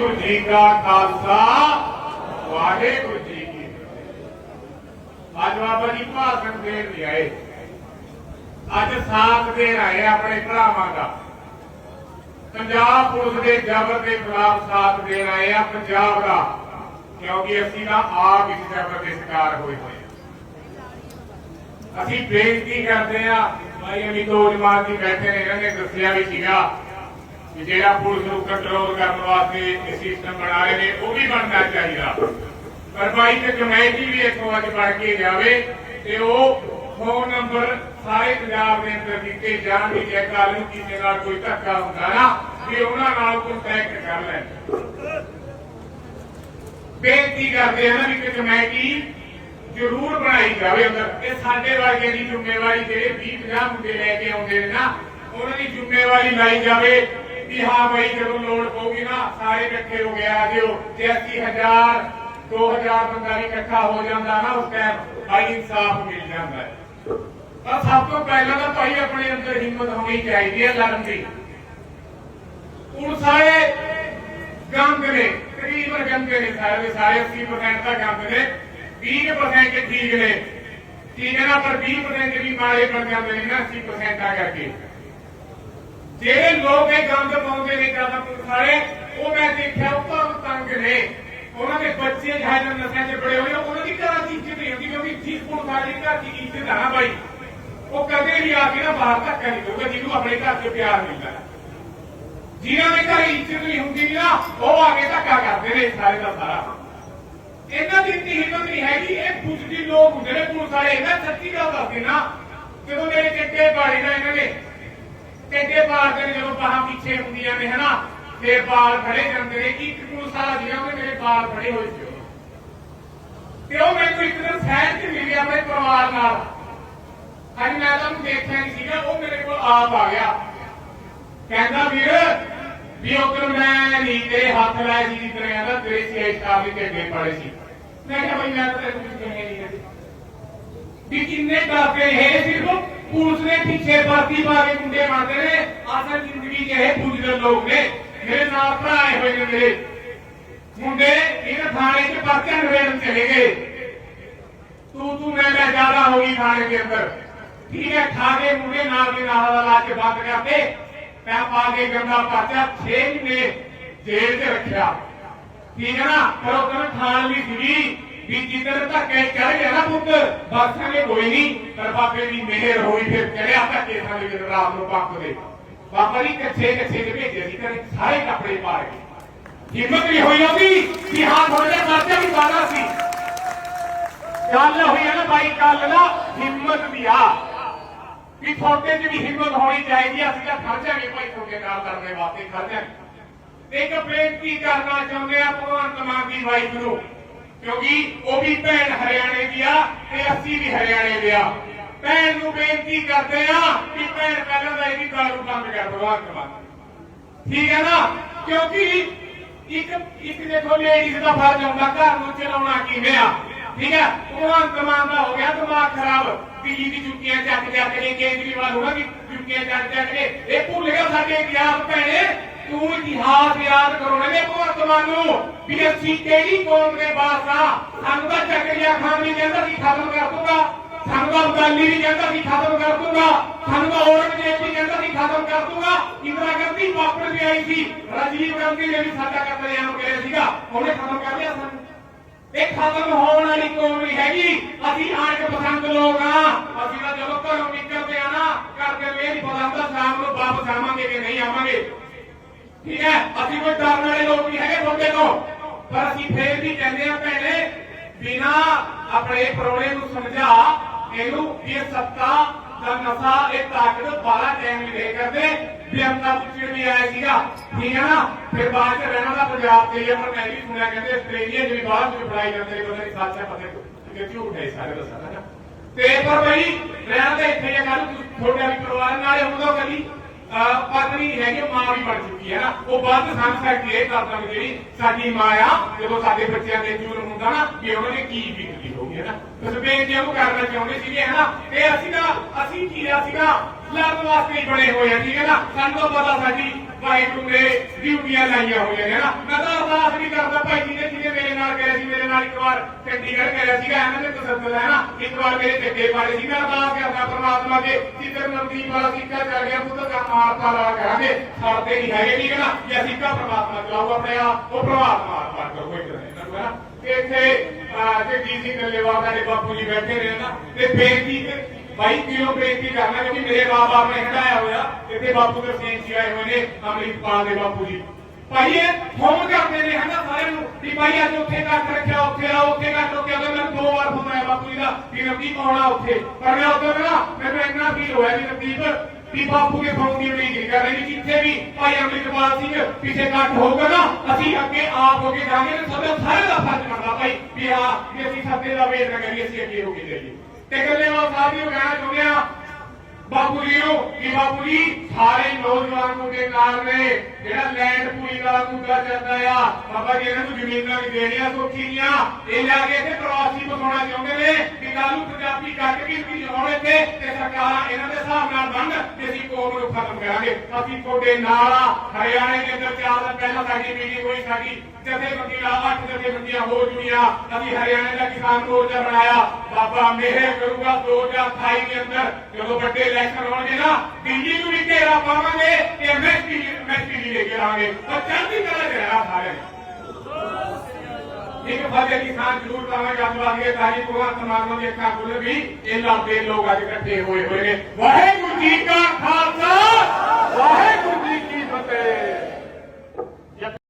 ਵਾਹਿਗੁਰੂ ਜੀ ਕਾ ਖਾਲਸਾ, ਵਾਹਿਗੁਰੂ ਜੀ ਕੀ ਫਤਿਹ। ਅੱਜ ਬਾਬਾ ਜੀ ਭਾਸ਼ਣ ਦੇਣ ਲਈ ਅੱਜ ਸਾਥ ਦੇਣ ਆਏ ਆਪਣੇ ਭਰਾਵਾਂ ਦਾ। ਪੰਜਾਬ ਪੁਲਿਸ ਦੇ ਜ਼ਬਰ ਦੇ ਖਿਲਾਫ ਸਾਥ ਦੇਣ ਆਏ ਆ ਪੰਜਾਬ ਦਾ, ਕਿਉਂਕਿ ਅਸੀਂ ਨਾ ਆਪ ਇਸ ਜ਼ਬਰ ਦੇ ਸ਼ਿਕਾਰ ਹੋਏ ਹੋਏ ਅਸੀਂ ਬੇਨਤੀ ਕਰਦੇ ਆ, ਭਾਈ ਅਮੀ ਦੋ ਜੀ ਬੈਠੇ ਨੇ, ਇਹਨਾਂ ਨੇ ਦੱਸਿਆ ਵੀ ਸੀਗਾ ਕਿ ਜਿਹੜਾ ਪੁਲਿਸ ਨੂੰ ਕੰਟਰੋਲ ਕਰਨ ਵਾਸਤੇ ਇਹ ਸਿਸਟਮ ਬਣਾ ਨੇ, ਉਹ ਵੀ ਬਣਨਾ ਚਾਹੀਦਾ। ਪਰ ਭਾਈ ਤੇ ਕਮੇਟੀ ਵੀ ਇੱਕ ਵਾਰ ਬਣ ਕੇ ਜਾਵੇ ਤੇ ਉਹ ਫੋਨ ਨੰਬਰ ਸਾਰੇ ਪੰਜਾਬ ਦੇ ਅੰਦਰ ਦਿੱਤੇ ਜਾਣ ਵੀ ਜੇ ਕੱਲ ਨੂੰ ਕਿਸੇ ਨਾਲ ਕੋਈ ਧੱਕਾ ਹੁੰਦਾ ਨਾ, ਵੀ ਉਹਨਾਂ ਨਾਲ ਕੰਟੈਕਟ ਕਰ ਲੈਣ। ਬੇਨਤੀ ਕਰਦੇ ਆ ਨਾ ਵੀ ਕਿ ਕਮੇਟੀ ਜ਼ਰੂਰ ਬਣਾਈ ਜਾਵੇ ਅੰਦਰ। ਇਹ ਸਾਡੇ ਵਰਗੇ ਦੀ ਜ਼ਿੰਮੇਵਾਰੀ ਜਿਹੜੇ 20 50 ਮੁੰਡੇ ਲੈ ਕੇ ਆਉਂਦੇ ਨੇ ਨਾ, ਉਹਨਾਂ ਦੀ ਜ਼ਿੰਮੇਵਾਰੀ ਲਾਈ ਜਾਵੇ। ਕਿ ਹਾਂ ਭਾਈ ਜਦੋਂ ਲੋੜ ਪਊਗੀ ਨਾ, ਸਾਰੇ ਇਕੱਠੇ ਹੋ ਗਿਆ ਜਿਓ। ਜੇ 80000 2000 ਬੰਦਾ ਵੀ ਇਕੱਠਾ ਹੋ ਜਾਂਦਾ ਨਾ ਉਸ ਟਾਈਮ ਭਾਈ ਇਨਸਾਫ ਮਿਲ ਜਾਂਦਾ ਹੈ। ਪਰ ਸਭ ਤੋਂ ਪਹਿਲਾਂ ਤਾਂ ਭਾਈ ਆਪਣੇ ਅੰਦਰ ਹਿੰਮਤ ਹੋਣੀ ਚਾਹੀਦੀ ਹੈ ਲੜਨ ਦੀ। ਪੁਲਿਸ ਵਾਲੇ ਗੰਦ ਨੇ ਤਕਰੀਬਨ ਗੰਦੇ ਨੇ ਸਾਰੇ ਦੇ ਸਾਰੇ 80% ਤਾਂ ਗੰਦ ਨੇ 20% ਠੀਕ ਨੇ। ਠੀਕ ਹੈ ਨਾ, ਪਰ 20% ਵੀ ਮਾੜੇ ਬਣ ਜਾਂਦੇ ਨੇ ਨਾ 80% ਆ ਕਰਕੇ। ਜਿਹੜੇ ਲੋਕ ਇਹ ਗੰਦ ਪਾਉਂਦੇ ਨੇ ਜ਼ਿਆਦਾ ਪੁਲਿਸ ਵਾਲੇ, ਉਹ ਮੈਂ ਦੇਖਿਆ ਉੱਪਰ ਤੰਗ ਨੇ। ਉਹਨਾਂ ਦੇ ਬੱਚੇ ਜਿਹੜੇ ਨਸ਼ਿਆਂ 'ਚ ਬੜੇ ਹੋਏ ਉਹਨਾਂ ਦੀ ਘਰਾਂ ਦੀ ਇੱਜ਼ਤ ਨਹੀਂ ਹੁੰਦੀ ਕਿਉਂਕਿ ਠੀਕ ਪੁਲਿਸ ਵਾਲੀ ਘਰ ਦੀ ਇੱਜ਼ਤ ਆ ਨਾ ਬਾਈ। ਉਹ ਕਦੇ ਵੀ ਆ ਕੇ ਨਾ ਬਾਹਰ ਧੱਕਾ ਨਹੀਂ ਕਰੂਗਾ, ਜਿਹਨੂੰ ਆਪਣੇ ਘਰ 'ਚ ਪਿਆਰ ਮਿਲਦਾ ਹੈ ਜਿਨ੍ਹਾਂ ਦੇ ਘਰ ਇੱਜ਼ਤ ਨਹੀਂ ਹੁੰਦੀ ਨਾ, ਉਹ ਆ ਕੇ ਧੱਕਾ ਕਰਦੇ ਨੇ ਸਾਰੇ ਦਾ ਸਾਰਾ। ਇਹਨਾਂ ਦੀ ਇੰਨੀ ਹਿੰਮਤ ਨਹੀਂ ਹੈਗੀ, ਇਹ ਬੁੱਝਦੀ ਲੋਕ ਹੁੰਦੇ ਨੇ, ਪੁਲਿਸ ਵਾਲੇ। ਇਹਨਾਂ ਸੱਚੀ ਗੱਲ ਦੱਸਦੇ ਨਾ ਜਦੋਂ ਮੇਰੇ ਚਿੱਟੇ ਪਾੜੀ ਨਾ ਇਹਨਾਂ ਨੇ ਚੱਕੇ ਪਾੜਦੇ ਨੇ ਜਦੋਂ ਬਾਹਾਂ ਪਿੱਛੇ ਹੁੰਦੀਆਂ ਨੇ, ਹਨਾ? ਤੇ ਬਾਲ ਖੜੇ ਜਾਂਦੇ ਨੇ, ਇੱਕ ਪੁਲਿਸ ਵਾਲਾ ਜਿਹੜਾ ਉਹਨੇ ਮੇਰੇ ਬਾਲ ਖੜੇ ਹੋਏ ਸੀ ਤੇ ਉਹ ਮੈਨੂੰ ਇੱਕ ਦਿਨ ਸਹਿਜ ਚ ਮਿਲ ਆਪਣੇ ਪਰਿਵਾਰ ਨਾਲ। ਅੱਜ ਮੈਂ ਤਾਂ ਉਹਨੂੰ ਦੇਖਿਆ ਨਹੀਂ ਸੀਗਾ, ਉਹ ਮੇਰੇ ਕੋਲ ਆਪ ਆ ਗਿਆ। ਕਹਿੰਦਾ, ਵੀਰ, ਵੀ ਉਧਰ ਮੈਂ ਨਹੀਂ ਤੇਰੇ ਹੱਥ ਲੈ ਸੀ ਜਿੱਦਣ ਕਹਿੰਦਾ, ਤੇਰੇ ਸੀ ਸਟਾਫ ਦੇ ਅੱਗੇ ਪੜੇ ਸੀ। ਮੈਂ ਕਿਹਾ, ਬਈ, ਮੈਂ ਤਾਂ ਤੇਰੇ ਕੁਝ ਕਹਿ ਨਹੀਂ ਵੀ ਕਿੰਨੇ ਡਰਦੇ ਇਹ ਸਿਰਫ? ਪੁਲਿਸ ਦੇ ਪਿੱਛੇ ਵਰਦੀ ਪਾ ਕੇ ਮੁੰਡੇ ਮਾਰਦੇ ਨੇ। ਅਸਲ ਜ਼ਿੰਦਗੀ 'ਚ ਇਹ ਪੁਲਿਸ ਲੋਕ ਨੇ। ਮੇਰੇ ਨਾਲ ਭਰਾ ਆਏ ਹੋਏ ਨੇ ਮੇਰੇ। ਮੁੰਡੇ ਇਹਨਾਂ ਥਾਣੇ 'ਚ ਪਰਚਾ ਨਵੇੜਨ ਚਲੇ ਗਏ। ਤੂੰ ਤੂੰ ਮੈਂ ਮੈਂ ਜ਼ਿਆਦਾ ਹੋ ਗਈ ਥਾਣੇ ਦੇ ਅੰਦਰ। ਠੀਕ ਹੈ ਖਾ ਕੇ ਮੁੰਡੇ ਨਾਲ ਦੇ ਨਾਲ ਦਾ ਲਾ ਕੇ ਬੰਦ ਕਰਦੇ ਮੈਂ ਪਾ ਕੇ ਗੰਦਾ ਪਰਚਾ 6 ਮਹੀਨੇ ਜੇਲ੍ਹ 'ਚ ਰੱਖਿਆ। ਠੀਕ ਹੈ ਨਾ? ਪਰ ਉਹ ਕਹਿੰਦਾ ਖਾਣ ਵੀ ਸੀਗੀ ਵੀ ਜਿੱਦਣ ਧੱਕੇ ਚੜ ਗਿਆ ਨਾ ਪੁੱਤ ਬਖਸ਼ਾਂਗੇ ਕੋਈ ਨਹੀਂ, ਪਰ ਬਾਬੇ ਦੀ ਮਿਹਰ ਹੋਈ, ਫਿਰ ਚੜਿਆ ਧੱਕੇ ਸਾਡੇ ਜਦੋਂ ਰਾਤ ਨੂੰ ਪੰਪ ਦੇ। ਬਾਬਾ ਜੀ ਕੱਚੇ ਕੱਚੇ ਦੇ ਭੇਜੇ ਸੀ, ਘਰੇ ਸਾਰੇ ਕੱਪੜੇ ਪਾ ਕੇ ਹਿੰਮਤ ਨਹੀਂ ਹੋਈ ਉਹਦੀ ਕਿ ਹਾਂ ਥੋੜਾ ਜਿਹਾ ਵੀ ਪਾਣਾ ਸੀ। ਗੱਲ ਹੋਈ ਹੈ ਨਾ ਬਾਈ ਕੱਲ ਨਾ ਹਿੰਮਤ ਦੀ ਆ। ਕਿ ਤੁਹਾਡੇ 'ਚ ਵੀ ਹਿੰਮਤ ਹੋਣੀ ਚਾਹੀਦੀ ਅਸੀਂ ਤਾਂ ਖਰਚਾਂਗੇ ਭਾਈ ਤੁਹਾਡੇ ਨਾਲ ਕਰਨੇ ਵਾਸਤੇ ਖਰਚਾਂਗੇ ਇੱਕ ਬੇਨਤੀ ਕਰਨਾ ਚਾਹੁੰਦੇ ਆ ਭਗਵੰਤ ਮਾਨ ਦੀ ਵਾਈਫ ਕਿਉਂਕਿ ਉਹ ਵੀ ਭੈਣ ਹਰਿਆਣੇ ਦੀ ਆ ਤੇ ਅਸੀਂ ਵੀ ਹਰਿਆਣੇ ਦੇ ਆ। ਭੈਣ ਨੂੰ ਬੇਨਤੀ ਕਰਦੇ ਆ ਕਿ ਭੈਣ ਪਹਿਲਾਂ ਤਾਂ ਇਹਦੀ ਦਾਰੂ ਬੰਦ ਕਰ ਭਗਵੰਤ ਮਾਨ ਠੀਕ ਹੈ ਨਾ? ਕਿਉਂਕਿ ਇੱਕ ਇੱਕ ਦੇਖੋ ਲੇਡੀਜ਼ ਦਾ ਫਰਜ਼ ਹੁੰਦਾ, ਘਰ ਨੂੰ ਚਲਾਉਣਾ ਕਿਵੇਂ ਆ? ਠੀਕ ਹੈ? ਉਹਨਾਂ ਮਾਨ ਦਾ ਹੋ ਗਿਆ ਦਿਮਾਗ ਖਰਾਬ। ਦਿੱਲੀ ਦੀ ਜੁੱਤੀਆਂ ਚੱਕ ਚੱਕ ਕੇ ਕੇਜਰੀਵਾਲ ਹੋਣਾ ਵੀ ਜੁੱਤੀਆਂ ਚੱਕ ਚੱਕ ਕੇ। ਇਹ ਭੁੱਲ ਗਿਆ ਸਾਡੇ ਇਤਿਹਾਸ ਭੈਣੇ। ਤੂੰ ਇਤਿਹਾਸ ਯਾਦ ਕਰੋਣੇ ਨੇ ਭਗਵੰਤ ਮਾਨ ਨੂੰ ਵੀ ਅਸੀਂ ਕਿਹੜੀ ਕੌਮ ਦੇ ਬਾਸ ਸਾਨੂੰ ਤਾਂ ਚੱਕਰੀਆ ਖਾਨ ਵੀ ਕਹਿੰਦਾ ਸੀ ਖਤਮ ਕਰ ਦੂੰਗਾ। ਸਾਨੂੰ ਤਾਂ ਅਬਦਾਲੀ ਵੀ ਕਹਿੰਦਾ ਸੀ ਖਤਮ ਕਰ ਦੂੰਗਾ। ਸਾਨੂੰ ਤਾਂ ਔਰੰਗਜ਼ੇਬ ਵੀ ਕਹਿੰਦਾ ਸੀ ਖਤਮ ਕਰ ਦੂੰਗਾ। ਇੰਦਰਾ ਗਾਂਧੀ ਵਾਪਸ ਵੀ ਆਈ ਸੀ। ਰਾਜੀਵ ਗਾਂਧੀ ਨੇ ਵੀ ਸਾਡਾ ਕਤਲੇਆਮ ਕਰਿਆ ਸੀਗਾ। ਉਹਨੇ ਖਤਮ ਕਰ ਲਿਆ ਸਾਨੂੰ ਇਹ ਖਤਮ ਹੋਣ ਵਾਲੀ ਕੌਮ ਨਹੀਂ ਹੈਗੀ। ਅਸੀਂ ਆਣਕ ਪਸੰਦ ਲੋਕ ਆ। ਅਸੀਂ ਤਾਂ ਜਦੋਂ ਘਰੋਂ ਨਿਕਲਦੇ ਆ ਨਾ ਕਰਦੇ ਨੂੰ ਇਹ ਨਹੀਂ ਪਤਾ ਹੁੰਦਾ ਸ਼ਾਮ ਨੂੰ ਵਾਪਸ ਆਵਾਂਗੇ ਕਿ ਨਹੀਂ ਆਵਾਂਗੇ? ਠੀਕ ਹੈ? ਅਸੀਂ ਕੋਈ ਡਰਨ ਵਾਲੇ ਲੋਕ ਨਹੀਂ ਹੈਗੇ ਤੁਹਾਡੇ ਤੋਂ। ਪਰ ਅਸੀਂ ਫੇਰ ਵੀ ਕਹਿੰਦੇ ਆ ਭੈਣੇ, ਬਿਨਾ ਆਪਣੇ ਪਰੋਣੇ ਨੂੰ ਸਮਝਾ, ਇਹਨੂੰ ਇਹ ਸੱਤਾ ਦਾ ਨਸ਼ਾ, ਇਹ ਤਾਕਤ ਬਾਲਾ ਟਾਈਮ ਦੇ ਕਰਦੇ। ਵੀ ਅਮਨਾ ਪੁੱਛਣ ਵੀ ਆਇਆ ਸੀਗਾ। ਠੀਕ ਹੈ ਨਾ? ਫਿਰ ਬਾਅਦ ਚ ਰਹਿਣਾ ਦਾ ਪੰਜਾਬ ਤੇ ਪਰ ਮੈਂ ਵੀ ਸੁਣਿਆ ਕਹਿੰਦੇ ਆਸਟ੍ਰੇਲੀਆ ਚ ਵੀ ਬਾਹਰ ਚ ਫੜਾਈ ਜਾਂਦੇ ਨੇ ਪਤਾ ਨਹੀਂ ਸੱਚ ਹੈ ਪਤਾ ਕਿ ਝੂਠ ਹੈ ਸਾਰੇ ਦਾ ਸਾਰਾ ਤੇ ਪਰ ਬਈ, ਰਹਿਣਾ ਤਾਂ ਇੱਥੇ ਹੀ ਗੱਲ, ਤੁਹਾਡੇ ਵੀ ਪਰਿਵਾਰ ਨਾਲ ਹੁੰਦਾ ਕਦੀ? ਅਹ, ਪਤਨੀ ਹੈਗੀ ਮਾਂ ਵੀ ਬਣ ਚੁੱਕੀ ਹੈ ਨਾ। ਉਹ ਵੱਧ ਸਮਝ ਸਕਦੀ ਹੈ ਕਰ ਤਾਂ ਜਿਹੜੀ ਸਾਡੀ ਮਾਂ ਆ, ਜਦੋਂ ਸਾਡੇ ਬੱਚਿਆਂ ਦੇ ਜੂਨ ਹੁੰਦਾ ਨਾ ਕਿ ਉਹਨਾਂ ਨੇ ਕੀ ਬੀਤਦੀ ਹੋਊਗੀ, ਹੈ ਨਾ। ਉਸ ਬੇਨਤੀ ਉਹ ਕਰਨਾ ਚਾਹੁੰਦੇ ਸੀਗੇ, ਹੈ ਨਾ। ਤੇ ਅਸੀਂ ਨਾ ਅਸੀਂ ਕੀ ਸੀਗਾ ਲੜਨ ਵਾਸਤੇ ਬਣੇ ਹੋਏ ਆ, ਠੀਕ ਹੈ ਨਾ। ਸਾਨੂੰ ਪਤਾ ਸਾਡੀ ਵਾਹਿਗੁਰੂ ਨੇ ਡਿਊਟੀਆਂ ਲਾਈਆਂ ਹੋਈਆਂ ਨੇ ਨਾ? ਮੈਂ ਤਾਂ ਕਰਦਾ ਭਾਈ ਜੀ ਨੇ ਜਿਹਨੇ ਮੇਰੇ ਨਾਲ ਕਰਿਆ ਸੀ ਮੇਰੇ ਨਾਲ ਇੱਕ ਵਾਰ ਚੰਡੀਗੜ੍ਹ ਕਰਿਆ ਸੀਗਾ ਇਹਨਾਂ ਦੇ ਤਸੱਦਦ ਹੈ ਨਾ? ਇੱਕ ਵਾਰ ਮੇਰੇ ਚੱਕੇ ਪਾੜੇ ਸੀ ਮੈਂ ਅਰਦਾਸ ਕਰਦਾ ਪ੍ਰਮਾਤਮਾ ਦੇ ਜਿੱਧਰ ਨਵਦੀਪ ਵਾਲਾ ਸਿੱਕਾ ਚੱਲ ਗਿਆ ਪੁੱਤ ਕੰਮ ਆਰਤਾ ਲਾ ਕਰਾਂਗੇ ਸਾਡੇ ਨਹੀਂ ਹੈਗੇ ਠੀਕ ਹੈ ਨਾ? ਜੇ ਸਿੱਕਾ ਪ੍ਰਮਾਤਮਾ ਚਲਾਊ ਆਪਣੇ ਆਪ ਉਹ ਪ੍ਰਮਾਤਮਾ ਆਰਤਾ ਕਰੋ ਇੱਕ ਦਿਨ ਇਹਨਾਂ ਨੂੰ ਹੈ ਨਾ? ਇੱਥੇ ਅਹ, ਤੇ ਡੀਸੀ ਗੱਲੇਵਾਲ ਸਾਡੇ ਬਾਪੂ ਜੀ ਬੈਠੇ ਨੇ ਨਾ? ਤੇ ਬੇਨਤੀ ਤੇ ਭਾਈ ਕਿਉਂ ਬੇਨਤੀ ਕਰਨਾ ਕਿਉਂਕਿ ਮੇਰੇ ਬਾਪ ਨੇ ਹਟਾਇਆ ਹੋਇਆ, ਇੱਥੇ ਬਾਪੂ ਦੇ ਸਿੰਘ ਜੀ ਆਏ ਹੋਏ ਨੇ ਅਮਰਿਤਪਾਲ ਦੇ ਬਾਪੂ ਜੀ। ਭਾਈ ਇਹ ਫੋਨ ਕਰਦੇ ਨੇ, ਹਨਾ ਸਾਰਿਆਂ ਨੂੰ ਕਿ ਭਾਈ ਅੱਜ ਉੱਥੇ ਕੱਟ ਰੱਖਿਆ, ਉੱਥੇ ਆ ਉੱਥੇ ਕੱਟ ਰੋਕਿਆ ਤੇ ਮੈਨੂੰ ਦੋ ਵਾਰ ਫੋਨ ਆਇਆ ਬਾਪੂ ਜੀ ਦਾ ਕਿ ਨਵਦੀਪ ਆਉਣਾ ਉੱਥੇ? ਪਰ ਮੈਂ ਉੱਧਰ ਨਾ, ਮੈਨੂੰ ਇੰਨਾ ਫੀਲ ਹੋਇਆ ਕਿ ਨਵਦੀਪ ਵੀ ਬਾਪੂ ਦੇ ਫੋਨ ਦੀ ਉਡੀਕ ਨਹੀਂ ਕਰ ਰਹੀ ਜਿੱਥੇ ਵੀ ਭਾਈ ਅਮਰਿਤਪਾਲ ਸਿੰਘ ਕਿਸੇ ਕੱਟ ਹੋਊਗਾ ਨਾ, ਅਸੀਂ ਅੱਗੇ ਆਪ ਹੋ ਕੇ ਜਾਵਾਂਗੇ ਤੇ ਸਾਡੇ ਸਾਰੇ ਦਾ ਫਰਜ਼ ਬਣਦਾ ਭਾਈ, ਵੀ ਹਾਂ, ਵੀ ਅਸੀਂ ਸੱਤੇ ਦਾ ਵੇਟ ਨਾ ਕਰੀਏ, ਅਸੀਂ ਅੱਗੇ ਹੋ ਕੇ ਜਾਈਏ। ਤੇ ਗੱਲੇਵਾਲ ਸਾਹਿਬ ਨੂੰ ਕਹਿਣਾ ਚਾਹੁੰਦੇ ਆ ਬਾਪੂ ਜੀ ਨੂੰ ਕਿ ਬਾਪੂ ਜੀ, ਸਾਰੇ ਨੌਜਵਾਨ ਮੁੰਡੇ ਨਾਲ ਨੇ। ਜਿਹੜਾ ਲੈਂਡ ਪੂਰੀ ਦਾ ਮੁੱਦਾ ਚੱਲਦਾ ਆ, ਬਾਬਾ ਜੀ ਇਹਨਾਂ ਨੂੰ ਜ਼ਮੀਨਾਂ ਵੀ ਦੇਣੀਆਂ ਸੌਖੀਆਂ ਇਹ ਜਾ ਕੇ ਇੱਥੇ ਪ੍ਰਵਾਸੀ ਬਸਾਉਣਾ ਚਾਹੁੰਦੇ ਨੇ ਕਿ ਕੱਲ੍ਹ ਨੂੰ ਪੰਜਾਬੀ ਕੱਟ ਕੇ ਵੀ ਆਉਣੇ ਤੇ ਤੇ ਸਰਕਾਰਾਂ ਇਹਨਾਂ ਦੇ ਹਿਸਾਬ ਨਾਲ ਬੰਦ ਤੇ ਅਸੀਂ ਕੌਮ ਨੂੰ ਖਤਮ ਕਰਾਂਗੇ। ਅਸੀਂ ਤੁਹਾਡੇ ਨਾਲ ਆ, ਹਰਿਆਣੇ ਦੇ ਅੰਦਰ ਚਾਰ ਦਿਨ ਪਹਿਲਾਂ ਸਾਡੀ ਮੀਟਿੰਗ ਹੋਈ ਸਾਡੀ। ਜਥੇਬੰਦੀ ਨਾਲ ਅੱਠ ਜਥੇਬੰਦੀਆਂ ਹੋ ਜੁੜੀਆਂ ਅਸੀਂ ਹਰਿਆਣੇ ਦਾ ਕਿਸਾਨ ਮੋਰਚਾ ਬਣਾਇਆ। ਬਾਬਾ ਮਿਹਰ ਕਰੂਗਾ 2028 ਦੇ ਅੰਦਰ। ਜਦੋਂ ਵੱਡੇ ਇਲੈਕਸ਼ਨ ਹੋਣਗੇ ਨਾ ਦਿੱਲੀ ਨੂੰ ਵੀ ਘੇਰਾ ਪਾਵਾਂਗੇ ਤੇ ਐਮਐਸਪੀ ਐਮਐਸਪੀ ਵੀ ਲੈ ਕੇ ਆਵਾਂਗੇ। ਪਰ ਚੜ੍ਹਦੀ ਕਲਾ ਚ ਰਹਿਣਾ ਸਾਰੇ। ਇੱਕ ਫਤਿਹ ਕਿਸਾਨ ਜ਼ਰੂਰ ਕਰਾਂਗੇ ਅੱਜ ਵਾਂਗੇ ਤਾਜੀ ਭਗਵਾਨ ਸਮਾਗਮ ਦੇ ਅੱਖਾਂ ਖੁੱਲ ਵੀ ਇਹ ਲਾਦੇ ਲੋਕ ਅੱਜ ਇਕੱਠੇ ਹੋਏ ਹੋਏ ਨੇ। ਵਾਹਿਗੁਰੂ ਜੀ ਕਾ ਖਾਲਸਾ! ਵਾਹਿਗੁਰੂ